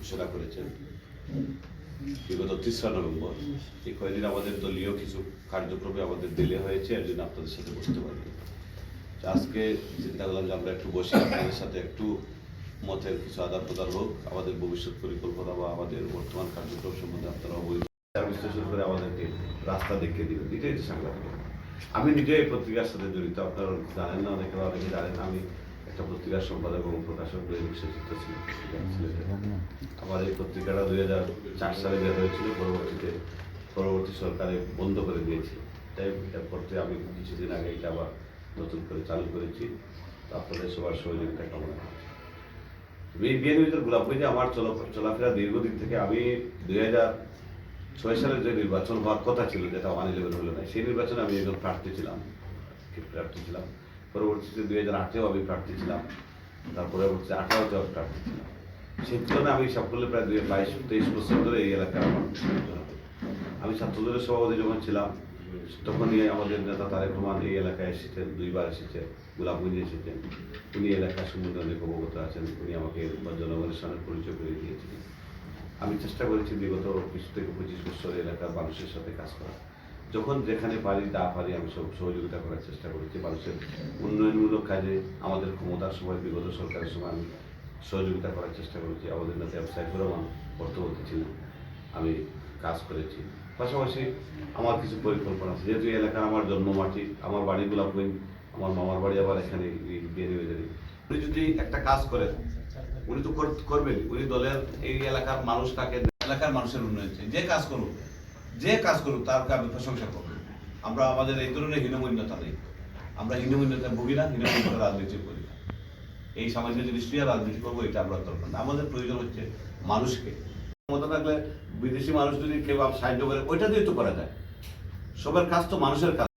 ঘোষণা করেছেন। বিগত তেসরা নভেম্বর। এই কয়েকদিন আমাদের দলীয় কিছু কার্যক্রমে আমাদের দিলে হয়েছে, এর জন্য আপনাদের সাথে বসতে পারি আজকে চিন্তা করলাম যে আমরা একটু বসে আপনাদের সাথে একটু মতের কিছু আদান প্রদান হোক, আমাদের ভবিষ্যৎ পরিকল্পনা বা আমাদের বর্তমান কার্যক্রম সম্বন্ধে আপনারা অবহিত বিশ্লেষণ করে আমাদেরকে রাস্তা দেখিয়ে দিবেন। হচ্ছে সাংবাদিক আমি নিজে এই পত্রিকার সাথে জড়িত, আপনারা জানেন না, অনেকে অনেকে জানেন আমি একটা পত্রিকার সম্পাদক এবং প্রকাশক বিশেষিত ছিল। আমার এই পত্রিকাটা দুই হাজার চার সালে বের হয়েছিল পরবর্তীতে পরবর্তী সরকারে বন্ধ করে দিয়েছে। তাই এরপর থেকে আমি কিছুদিন আগে এটা আবার নতুন করে চালু করেছি। তো আপনাদের সবার সহযোগিতা কামনা করছি। এই গোলাপ যে আমার চলা চলাফেরা দীর্ঘদিন থেকে আমি দুই হাজার ছয় সালের যে নির্বাচন হওয়ার কথা ছিল যেটা ওয়ান ইলেভেন হলো না সেই নির্বাচনে আমি একজন প্রার্থী ছিলাম। প্রার্থী ছিলাম। পরবর্তীতে দুই হাজার আটেও আমি প্রার্থী ছিলাম। তারপরে হচ্ছে আঠারোতেও আমি প্রার্থী ছিলাম। সেই তুলনায় আমি সকলে প্রায় দুই বাইশ, তেইশ বছর ধরে এই এলাকায় আমার। আমি ছাত্রদলের সভাপতি যখন ছিলাম তখনই আমাদের নেতা তারেক রহমান এই এলাকায় এসেছেন, দুইবার এসেছেন গোলাপগঞ্জে এসেছেন। উনি এলাকার সম্বন্ধে অনেক অবগত আছেন, উনি আমাকে জনগণের সামনে পরিচয় করে দিয়েছিলেন। আমি চেষ্টা করেছি বিগত বিশ থেকে পঁচিশ বছর এলাকার মানুষের সাথে কাজ করা যখন যেখানে পারি, তা পারি, আমি সব সহযোগিতা করার চেষ্টা করেছি। মানুষের উন্নয়নমূলক কাজে আমাদের ক্ষমতার সময়, বিগত সরকারের সময় আমি সহযোগিতা করার চেষ্টা করেছি। আমাদের নেতা সাইফুর রহমান অর্থমন্ত্রী ছিলেন আমি কাজ করেছি। পাশাপাশি আমার কিছু পরিকল্পনা আছে। যেহেতু এই এলাকার আমার জন্মমাটি আমার বাড়ি গোলাপগঞ্জ আমার মামার বাড়ি আবার এখানে বিয়ে বাজারে উনি যদি একটা কাজ করেন, উনি তো কর- করবেন উনি দলের এই এলাকার মানুষ মানুষটাকে এলাকার মানুষের উন্নয়ন যে কাজ করুক যে কাজ করুক তারকে আমি প্রশংসা করব। আমরা আমাদের এই ধরনের হীনমন্যতা নেই। আমরা হীনমন্যতা ভুগি না, হীনমন্যতা রাজনীতি করি না। এই সামাজিক জিনিস নিয়ে রাজনীতি করব, এটা আমরা দরকার না। আমাদের প্রয়োজন হচ্ছে মানুষকে। ক্ষমতা থাকলে বিদেশি মানুষ যদি কেউ সাহায্য করে, ওইটা দিয়ে তো করা যায়। সবার কাজ তো মানুষের কাজ।